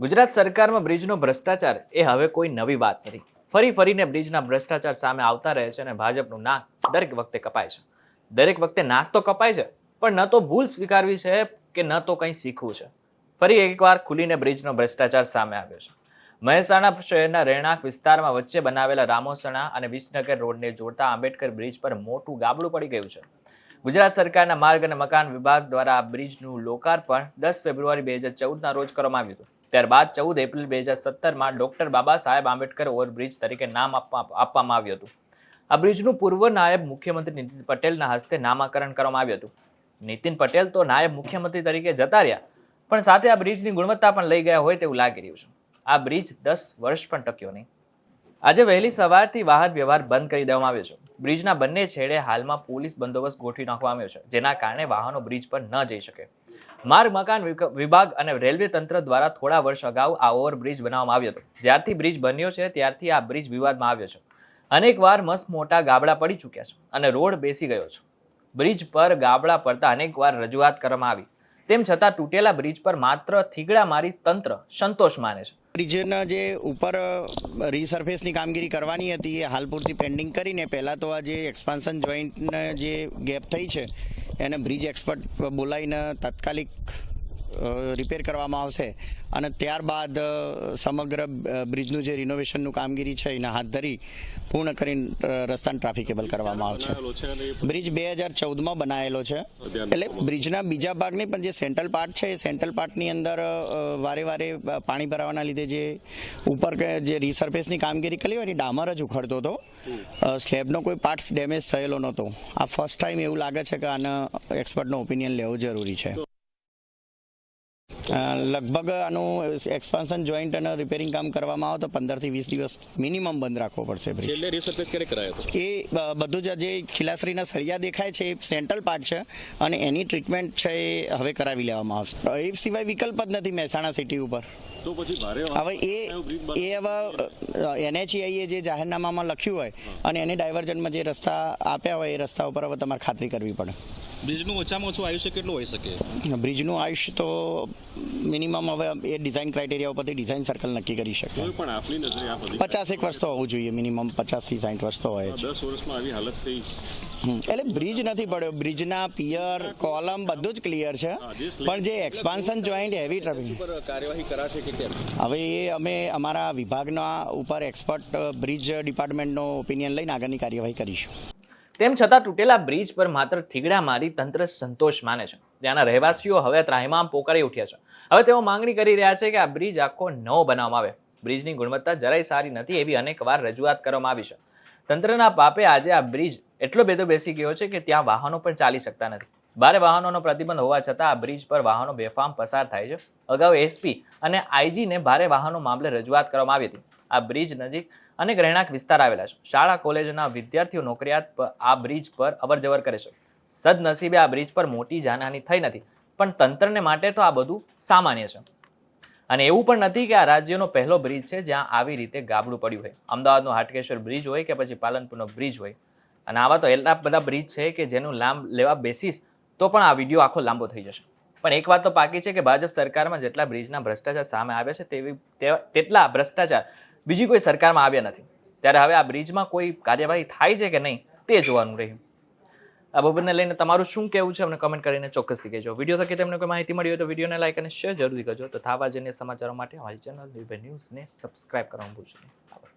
ગુજરાત સરકારમાં બ્રિજનો ભ્રષ્ટાચાર એ હવે કોઈ નવી વાત નથી. ફરી ફરીને બ્રિજના ભ્રષ્ટાચાર સામે આવતા રહે છે અને ભાજપનું નાક દરેક વખતે કપાય છે. દરેક વખતે નાક તો કપાય છે, પણ ન તો ભૂલ સ્વીકારવી છે કે ન તો કંઈ શીખવું છે. ફરી એકવાર ખુલીને બ્રિજનો ભ્રષ્ટાચાર સામે આવ્યો છે. મહેસાણા શહેરના રહેણાંક વિસ્તારમાં વચ્ચે બનાવેલા રામોસણા અને વિસનગર રોડને જોડતા આંબેડકર બ્રિજ પર મોટું ગાબડું પડી ગયું છે. ગુજરાત સરકારના માર્ગ અને મકાન વિભાગ દ્વારા આ બ્રિજનું લોકાર્પણ દસ ફેબ્રુઆરી બે હજાર ચૌદના રોજ કરવામાં આવ્યું હતું. ત્યારબાદ ચૌદ એપ્રિલ બે હજાર સત્તરમાં ડોક્ટર બાબા સાહેબ આંબેડકર ઓવરબ્રિજ તરીકે નામ આપવા આપવામાં આવ્યું હતું. આ બ્રિજનું પૂર્વ નાયબ મુખ્યમંત્રી નીતિન પટેલના હસ્તે નામાકરણ કરવામાં આવ્યું હતું. નીતિન પટેલ તો નાયબ મુખ્યમંત્રી તરીકે જતા રહ્યા, પણ સાથે આ બ્રિજની ગુણવત્તા પણ લઈ ગયા હોય તેવું લાગી રહ્યું છે. આ બ્રિજ દસ વર્ષ પણ ટક્યો નહીં. આજે વહેલી સવારથી વાહન વ્યવહાર બંધ કરી દેવામાં આવ્યો છે. બ્રિજના બંને છેડે હાલમાં પોલીસ બંદોબસ્ત ગોઠવી નાખવામાં આવ્યો છે, જેના કારણે વાહનો બ્રિજ પર ન જઈ શકે. માર્ગ, મકાન વિભાગ અને રેલવે તંત્ર દ્વારા થોડા વર્ષ અગાઉ આ ઓવરબ્રિજ બનાવવામાં આવ્યો હતો. જ્યારથી બ્રિજ બન્યો છે, ત્યારથી આ બ્રિજ વિવાદમાં આવ્યો છે. અનેક વાર મસ્ત મોટા ગાબડા પડી ચૂક્યા છે અને રોડ બેસી ગયો છે. બ્રિજ પર ગાબડા પડતા અનેક વાર રજૂઆત કરવામાં આવી. તેમ છતાં તૂટેલા બ્રિજ પર માત્ર થીગડા મારી તંત્ર સંતોષ માને છે. બ્રિજના જે ઉપર રીસર્ફેસની કામગીરી કરવાની હતી, એ હાલ પૂરતી પેન્ડિંગ કરીને પહેલાં તો આ જે એક્સપાન્શન જોઈન્ટને જે ગેપ થઈ છે, એને બ્રિજ એક્સપર્ટ બોલાવીને તાત્કાલિક રિપેર કરવામાં આવશે. અને ત્યારબાદ સમગ્ર બ્રિજનું જે રિનોવેશનનું કામગીરી છે એને હાથ ધરી પૂર્ણ કરીને રસ્તાને ટ્રાફિકેબલ કરવામાં આવશે. બ્રિજ બે હજાર ચૌદમાં બનાવેલો છે. એટલે બ્રિજના બીજા ભાગની પણ જે સેન્ટ્રલ પાર્ટ છે એ સેન્ટ્રલ પાર્ટની અંદર વારે વારે પાણી ભરાવાના લીધે જે ઉપર જે રીસર્ફેસની કામગીરી કરી હોય એની ડામર જ ઉખડતો હતો. સ્લેબનો કોઈ પાર્ટ્સ ડેમેજ થયેલો નહોતો. આ ફર્સ્ટ ટાઈમ એવું લાગે છે કે આને એક્સપર્ટનો ઓપિનિયન લેવો જરૂરી છે. લગભગ આનું એક્સપાન્શન જોઈન્ટ અને રિપેરિંગ કામ કરવામાં આવે તો પંદરથી વીસ દિવસ મિનિમમ બંધ રાખવો પડશે બ્રિજ છેલ્લે રિસર્ફેસ ક્યારે કરાયો એ બધું જ જે ખિલાસરીના સળિયા દેખાય છે એ સેન્ટ્રલ પાર્ટ છે અને એની ટ્રીટમેન્ટ છે એ હવે કરાવી લેવામાં આવશે. એ સિવાય વિકલ્પ જ નથી મહેસાણા સિટી ઉપર. તો પછી ભારે હવે એ એ હવે જે જાહેરનામામાં લખ્યું હોય અને એને ડાયવર્જનમાં જે રસ્તા આપ્યા હોય એ રસ્તા ઉપર હવે તમારે ખાતરી કરવી પડે. બ્રિજનું ઓછામાં ઓછું આયુષ્ય કેટલું હોઈ શકે? બ્રિજનું આયુષ્ય તો મિનિમમ હવે એ ડિઝાઇન ક્રાઇટેરિયા ઉપરથી ડિઝાઇન સર્કલ નક્કી કરી શકે. પણ આપની નજરે પચાસ એક વર્ષ તો હોવું જોઈએ મિનિમમ પચાસથી સાઠ વર્ષ તો હોય દસ વર્ષમાં આવી હાલત થઈ. એટલે બ્રિજ નથી પડ્યો બ્રિજના પિયર કોલમ બધું જ ક્લિયર છે. પણ જે એક્સપાન્શન જોઈન્ટ હેવી ટ્રાફિક કાર્યવાહી કરાશે કે હવે એ અમે અમારા વિભાગના ઉપર એક્સપર્ટ બ્રિજ ડિપાર્ટમેન્ટનો ઓપિનિયન લઈને આગળની કાર્યવાહી કરીશું. તેમ છતાં તૂટેલા બ્રિજ પર માત્ર થીગડા મારી તંત્ર સંતોષ માને છે. ત્યાંના રહેવાસીઓ હવે ત્રાહિમામ પોકારી ઉઠ્યા છે. હવે તેઓ માંગણી કરી રહ્યા છે કે આ બ્રિજ આખો નવો બનાવવામાં આવે. બ્રિજની ગુણવત્તા જરાય સારી નથી એવી અનેક વાર રજૂઆત કરવામાં આવી છે. તંત્રના પાપે આજે આ બ્રિજ એટલો બેદો બેસી ગયો છે કે ત્યાં વાહનો પણ ચાલી શકતા નથી. ભારે વાહનોનો પ્રતિબંધ હોવા છતાં આ બ્રિજ પર વાહનો બેફામ પસાર થાય છે. અગાઉ એસપી અને આઈજીને ભારે વાહનો મામલે રજૂઆત કરવામાં આવી હતી. આ બ્રિજ નજીક અનેક રહેણાંક વિસ્તાર આવેલા છે. શાળા, કોલેજના વિદ્યાર્થીઓ નોકરિયાત આ બ્રિજ પર અવરજવર કરે છે. સદનસીબે આ બ્રિજ પર મોટી જાનહાની થઈ નથી, પણ તંત્રને માટે તો આ બધું સામાન્ય છે. અને એવું પણ નથી કે આ રાજ્યનો પહેલો બ્રિજ છે જ્યાં આવી રીતે ગાબડું પડ્યું હોય. અમદાવાદનો હાટકેશ્વર બ્રિજ હોય કે પછી પાલનપુરનો બ્રિજ હોય. અને આવા તો એટલા બધા બ્રિજ છે કે જેનું લાંબ લેવા બેસીસ તો પણ આ વીડિયો આખો લાંબો થઈ જશે. પણ એક વાત તો પાકી છે કે ભાજપ સરકારમાં જેટલા બ્રિજના ભ્રષ્ટાચાર સામે આવ્યા છે તેવી તેટલા ભ્રષ્ટાચાર બીજી કોઈ સરકારમાં આવ્યા નથી. ત્યારે હવે આ બ્રિજમાં કોઈ કાર્યવાહી થાય છે કે નહીં, તે જોવાનું રહ્યું. આ બાબતને લઈને તમારું શું કહેવું છે અમને કમેન્ટ કરીને ચોક્કસથી કહેજો. વીડિયો થકી તમને કોઈ માહિતી મળી હોય તો વિડીયોને લાઈક અને શેર જરૂરથી કરજો. તથા આવા સમાચારો માટે અમારી ચેનલ નિર્ભય ન્યૂઝને સબસ્ક્રાઇબ કરવાનું ભૂલશો નહીં.